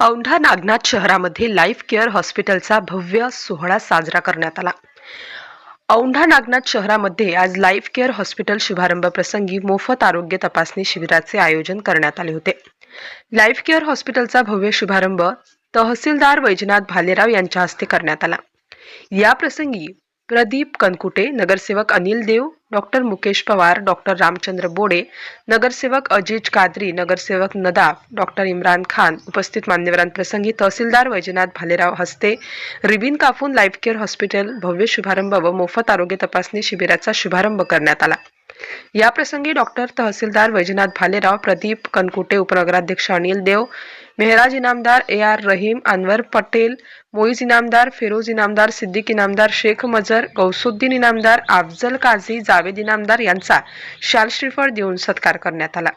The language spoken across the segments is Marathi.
औंढा नागनाथ शहरामध्ये लाईफ केअर हॉस्पिटलचा भव्य सोहळा साजरा करण्यात आला. औंढा नागनाथ शहरामध्ये आज लाईफ केअर हॉस्पिटल शुभारंभ प्रसंगी मोफत आरोग्य तपासणी शिबिराचे आयोजन करण्यात आले होते. लाईफ केअर हॉस्पिटलचा भव्य शुभारंभ तहसीलदार वैजनाथ भालेराव यांच्या हस्ते करण्यात आला. या प्रसंगी प्रदीप कनकुटे नगरसेवक अनिल देव डॉक्टर मुकेश पवार डॉक्टर रामचंद्र बोडे नगरसेवक अजिज कादरी नगरसेवक नदाफ डॉक्टर इम्रान खान उपस्थित मान्यवरांप्रसंगी तहसीलदार वैजनाथ भालेराव हस्ते रिबिन कापून लाईफ केअर हॉस्पिटल भव्य शुभारंभ व मोफत आरोग्य तपासणी शिबिराचा शुभारंभ करण्यात आला. या प्रसंगी डॉक्टर तहसीलदार वैजनाथ भालेराव प्रदीप कनकुटे उपनगराध्यक्ष अनिल देव मेहराज इनामदार ए आर रहीम अनवर पटेल मोईज इनामदार फिरोज इनामदार सिद्दीक इनामदार शेख मजर गौसुद्दीन इनामदार अफजल काझी जावेद इनामदार यांचा शाल श्रीफळ देऊन सत्कार करण्यात आला.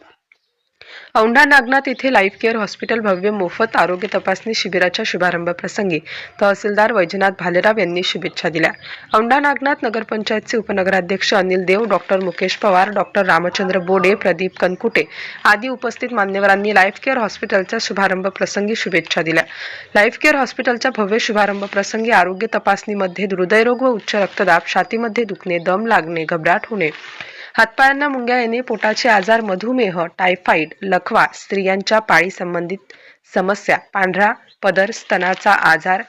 औंढा नागनाथ येथे लाईफ केअर हॉस्पिटल भव्य मोफत आरोग्य तपासणी शिबिराच्या शुभारंभ प्रसंगी तहसीलदार वैजनाथ भालेराव यांनी शुभेच्छा दिल्या. औंढा नागनाथ नगरपंचायतचे उपनगराध्यक्ष अनिल देव डॉक्टर मुकेश पवार डॉक्टर रामचंद्र बोडे प्रदीप कनकुटे आदी उपस्थित मान्यवरांनी लाईफ केअर हॉस्पिटलच्या शुभारंभ प्रसंगी शुभेच्छा दिल्या. लाईफ केअर हॉस्पिटलच्या भव्य शुभारंभ प्रसंगी आरोग्य तपासणीमध्ये हृदयरोग व उच्च रक्तदाब छातीमध्ये दुखणे दम लागणे घबराट होणे हातपायांना मुंग्या येणे पोटाचे आजार मधुमेह टायफाईड लखवा स्त्रियांच्या पाळी संबंधित समस्या पांढरा पदर स्तनाचा आजार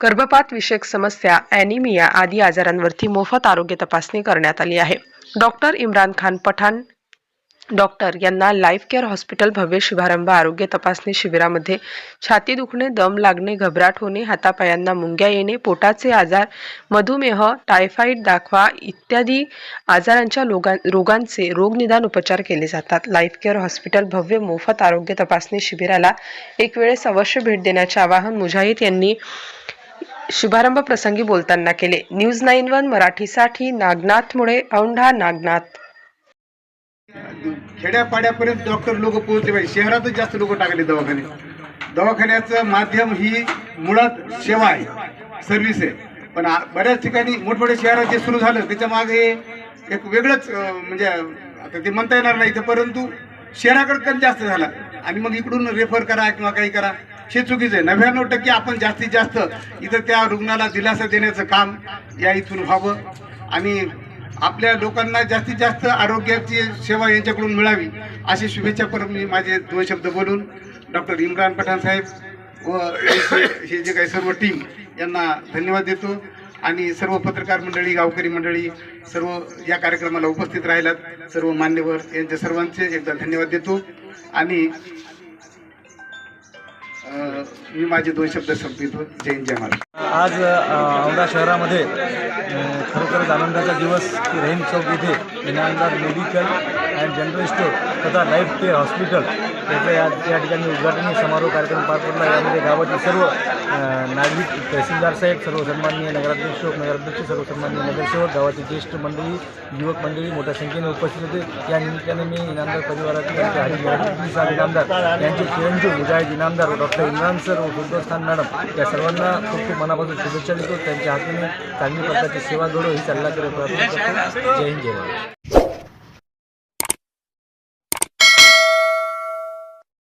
गर्भपात विषयक समस्या ॲनिमिया आदी आजारांवरती मोफत आरोग्य तपासणी करण्यात आली आहे. डॉक्टर इम्रान खान पठाण डॉक्टर यांना लाईफ केअर हॉस्पिटल भव्य शुभारंभ आरोग्य तपासणी शिबिरामध्ये छाती दुखणे दम लागणे घबराट होणे हातापायांना मुंग्या येणे पोटाचे आजार मधुमेह टायफाईड दाखवा इत्यादी आजारांच्या रोगां रोगांचे रोगनिदान उपचार केले जातात. लाईफ केअर हॉस्पिटल भव्य मोफत आरोग्य तपासणी शिबिराला एक वेळेस अवश्य भेट देण्याचे आवाहन मुजाहिद यांनी शुभारंभ प्रसंगी बोलताना केले. न्यूज नाईन वन मराठीसाठी नागनाथमुळे औंढा नागनाथ. खेड्यापाड्यापर्यंत डॉक्टर लोक पोहोचले पाहिजे. शहरातच जास्त लोक टाकले दवाखाने. दवाखान्याचं माध्यम ही मुळात सेवा आहे. सर्व्हिस आहे. पण बऱ्याच ठिकाणी मोठमोठ्या शहरात जे सुरू झालं त्याच्यामागे एक वेगळंच म्हणजे आता ते म्हणता येणार नाही तर परंतु शहराकडे कमी जास्त झाला. आणि मग इकडून रेफर करा किंवा काही करा. हे चुकीचं आहे. नव्याण्णव टक्के आपण जास्तीत जास्त इथं त्या रुग्णाला दिलासा देण्याचं काम या इथून व्हावं. आणि आपल्या लोकांना जास्तीत जास्त आरोग्याची सेवा यांच्याकडून मिळावी अशी शुभेच्छा परत मी माझे दोन शब्द बोलून डॉक्टर इम्रान पठाण साहेब व हे- हे जे काही सर्व टीम यांना धन्यवाद देतो. आणि सर्व पत्रकार मंडळी गावकरी मंडळी सर्व या कार्यक्रमाला उपस्थित राहिलात. सर्व मान्यवर यांच्या सर्वांचे एकदा धन्यवाद देतो. आणि मी माझे दोन शब्द संपवितो. जय हिंद जय महाराष्ट्र. आज औंढा शहरामध्ये खरोखरच आनंदाचा दिवस की रहीम चौक येथे Inamdar medical and general store तथा लाईफ केअर हॉस्पिटल याचं या या ठिकाणी उद्घाटन समारोह कार्यक्रम पार पडला. यामध्ये गावातील सर्व नागरिक तहसीलदार साहेब सर्व सन्माननीय नगराध्यक्ष उपनगराध्यक्ष सर्व सन्माननीय नगरसेवक गावातील ज्येष्ठ मंडळी युवक मंडळी मोठ्या संख्येने उपस्थित होते. या निमित्ताने मी इनामदार परिवारातील साहेब इनामदार यांचे चिरंजीव मुजाहिद इनामदार डॉक्टर इम्रान सर व फिरदोस खान मॅडम या सर्वांना खूप खूप मनापासून शुभेच्छा देतो. त्यांच्या हाताने चांगली प्रकारची सेवा घडो ही सल्ला करत प्रार्थना करतो. जय हिंद जय